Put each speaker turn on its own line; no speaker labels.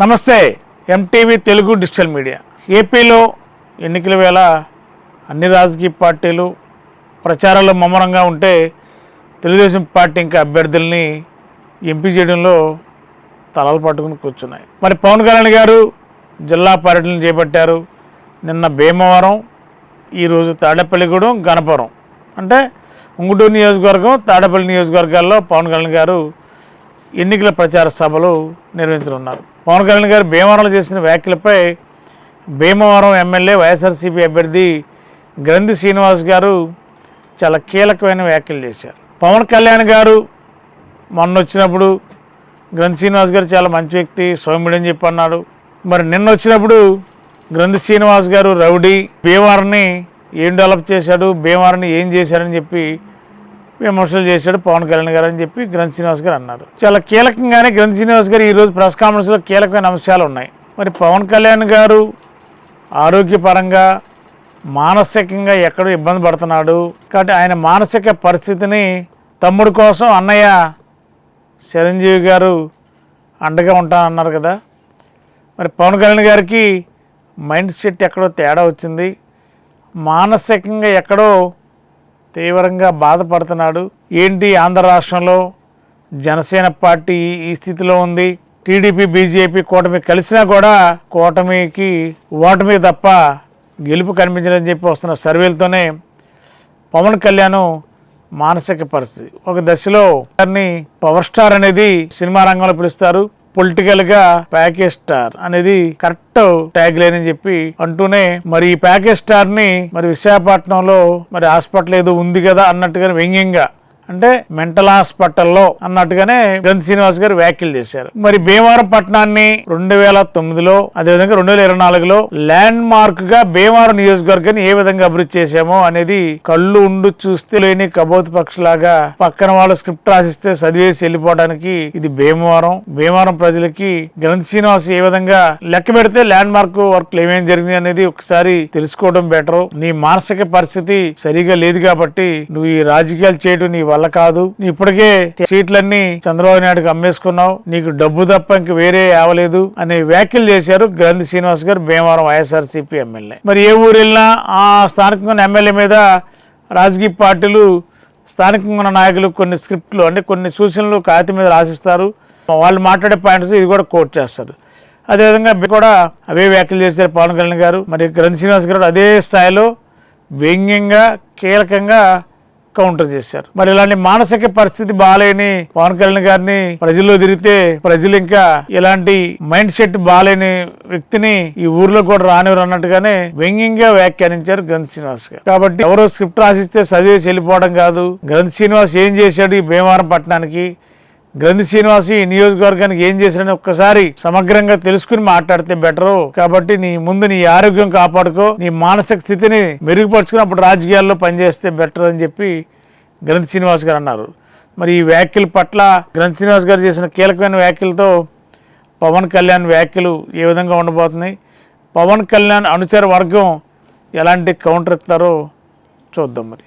నమస్తే MTV Telugu digital media. ఏపీలో ఎన్నికల వేళ అన్ని రాజకీయ పార్టీలు ప్రచారాల్లో ముమ్మరంగా ఉంటే తెలుగుదేశం పార్టీ ఇంకా అభ్యర్థుల్ని ఎంపీ చేయడంలో తలలు పట్టుకుని కూర్చున్నాయి. మరి పవన్ కళ్యాణ్ గారు జిల్లా పర్యటన చేపట్టారు. నిన్న భీమవరం ఈరోజు తాడేపల్లిగూడెం గణపురం. అంటే ఉంగుటూరు నియోజకవర్గం తాడేపల్లి నియోజకవర్గాల్లో పవన్ కళ్యాణ్ గారు ఎన్నికల ప్రచార సభలు నిర్వహించనున్నారు. పవన్ కళ్యాణ్ గారు భీమవరంలో చేసిన వ్యాఖ్యలపై భీమవరం ఎమ్మెల్యే వైఎస్ఆర్సీపీ అభ్యర్థి గ్రంథి శ్రీనివాస్ గారు చాలా కీలకమైన వ్యాఖ్యలు చేశారు. పవన్ కళ్యాణ్ గారు మొన్న వచ్చినప్పుడు గ్రంథి శ్రీనివాస్ గారు చాలా మంచి వ్యక్తి సౌమ్యుడు అని చెప్పి అన్నాడు మరి నిన్న వచ్చినప్పుడు గ్రంథి శ్రీనివాస్ గారు రౌడీ భీమవరంని ఏం డెవలప్ చేశాడు భీమవరంని ఏం చేశారని చెప్పి విమర్శలు చేశాడు పవన్ కళ్యాణ్ గారు అని చెప్పి గ్రంథ్ శ్రీనివాస్ గారు అన్నారు. చాలా కీలకంగానే గ్రంథ్ శ్రీనివాస్ గారు ఈరోజు ప్రెస్ కాన్ఫరెన్స్లో కీలకమైన అంశాలు ఉన్నాయి. మరి పవన్ కళ్యాణ్ గారు ఆరోగ్యపరంగా మానసికంగా ఎక్కడో ఇబ్బంది పడుతున్నాడు. కాబట్టి ఆయన మానసిక పరిస్థితిని తమ్ముడు కోసం అన్నయ్య చిరంజీవి గారు అండగా ఉంటానన్నారు కదా. మరి పవన్ కళ్యాణ్ గారికి మైండ్ సెట్ ఎక్కడో తేడా వచ్చింది. మానసికంగా ఎక్కడో తీవ్రంగా బాధపడుతున్నాడు. ఏంటి ఆంధ్ర రాష్ట్రంలో జనసేన పార్టీ ఈ స్థితిలో ఉంది? టీడీపీ బీజేపీ కూటమి కలిసినా కూడా కూటమికి ఓటమి తప్ప గెలుపు కనిపించదని చెప్పి వస్తున్న సర్వేలతోనే పవన్ కళ్యాణ్ మానసిక పరిస్థితి. ఒక దశలో పవర్ స్టార్ అనేది సినిమా రంగంలో పిలుస్తారు. పొలిటికల్గా ప్యాకేజ్ స్టార్ అనేది కరెక్ట్ ట్యాగ్ లైన్ అని చెప్పి అంటూనే మరి ఈ ప్యాకేజ్ స్టార్ని మరి విశాఖపట్నంలో మరి హాస్పిటల్ ఏదో ఉంది కదా అన్నట్టుగా వ్యంగ్యంగా అంటే మెంటల్ హాస్పిటల్లో అన్నట్టుగానే గంధ శ్రీనివాస్ గారు వ్యాఖ్యలు చేశారు. మరి భీమవరం పట్టణాన్ని రెండు వేల తొమ్మిదిలో అదేవిధంగా రెండు వేల ఇరవై నాలుగులో ల్యాండ్ మార్క్గా భీమవరం నియోజకవర్గాన్ని ఏ విధంగా అభివృద్ధి చేశామో అనేది కళ్ళు ఉండు చూస్తే లేని కబోత్ పక్షులాగా పక్కన వాళ్ళు స్క్రిప్ట్ రాసిస్తే చదివేసి వెళ్ళిపోవడానికి ఇది భీమవరం. భీమవరం ప్రజలకి గ్రంథ శ్రీనివాస్ ఏ విధంగా లెక్క పెడితే ల్యాండ్ మార్క్ వర్క్లు ఏమేం జరిగింది అనేది ఒకసారి తెలుసుకోవడం బెటర్ నీ మానసిక పరిస్థితి సరిగా లేదు కాబట్టి నువ్వు ఈ రాజకీయాలు చేయడం నీ వల్ల కాదు. నీ ఇప్పటికే సీట్లన్నీ చంద్రబాబు నాయుడుకి అమ్మేసుకున్నావు. నీకు డబ్బు తప్ప ఇంక వేరే ఆవలేదు అనే వ్యాఖ్యలు చేశారు గ్రంథి శ్రీనివాస్ గారు భీమవరం వైఎస్ఆర్సీపీ ఎమ్మెల్యే. మరి ఏ ఊరు వెళ్ళినా ఆ స్థానికంగా ఉన్న ఎమ్మెల్యే మీద రాజకీయ పార్టీలు స్థానికంగా ఉన్న నాయకులు కొన్ని స్క్రిప్ట్లు అంటే కొన్ని సూచనలు కాగితం మీద రాసిస్తారు. వాళ్ళు మాట్లాడే పాయింట్స్ ఇది కూడా కోట్ చేస్తారు. అదేవిధంగా కూడా అవే వ్యాఖ్యలు చేశారు పవన్ కళ్యాణ్ గారు. మరి గ్రంథ శ్రీనివాస్ గారు అదే స్థాయిలో వ్యంగ్యంగా కీలకంగా కౌంటర్ చేశారు. మరి ఇలాంటి మానసిక పరిస్థితి బాగాలేని పవన్ కళ్యాణ్ గారిని ప్రజల్లో తిరిగితే ప్రజలు ఇంకా ఇలాంటి మైండ్ సెట్ బాగాలేని వ్యక్తిని ఈ ఊర్లో కూడా రానివ్వరు అన్నట్టుగానే వ్యంగ్యంగా వ్యాఖ్యానించారు గ్రంథ్ శ్రీనివాస్ గారు. కాబట్టి ఎవరో స్క్రిప్ట్ రాసిస్తే చదివేసి వెళ్ళిపోవడం కాదు. గ్రంథ్ శ్రీనివాస్ ఏం చేశాడు ఈ భీమవరం పట్టణానికి? గ్రంథి శ్రీనివాసి ఈ నియోజకవర్గానికి ఏం చేశాడని ఒక్కసారి సమగ్రంగా తెలుసుకుని మాట్లాడితే బెటరు. కాబట్టి నీ ముందు నీ ఆరోగ్యం కాపాడుకో నీ మానసిక స్థితిని మెరుగుపరుచుకుని అప్పుడు రాజకీయాల్లో పనిచేస్తే బెటర్ అని చెప్పి గ్రంథి శ్రీనివాస్ గారు అన్నారు. మరి ఈ వ్యాఖ్యల పట్ల గ్రంథి శ్రీనివాస్ గారు చేసిన కీలకమైన వ్యాఖ్యలతో పవన్ కళ్యాణ్ వ్యాఖ్యలు ఏ విధంగా ఉండబోతున్నాయి? పవన్ కళ్యాణ్ అనుచర వర్గం ఎలాంటి కౌంటర్ ఇస్తారో చూద్దాం మరి.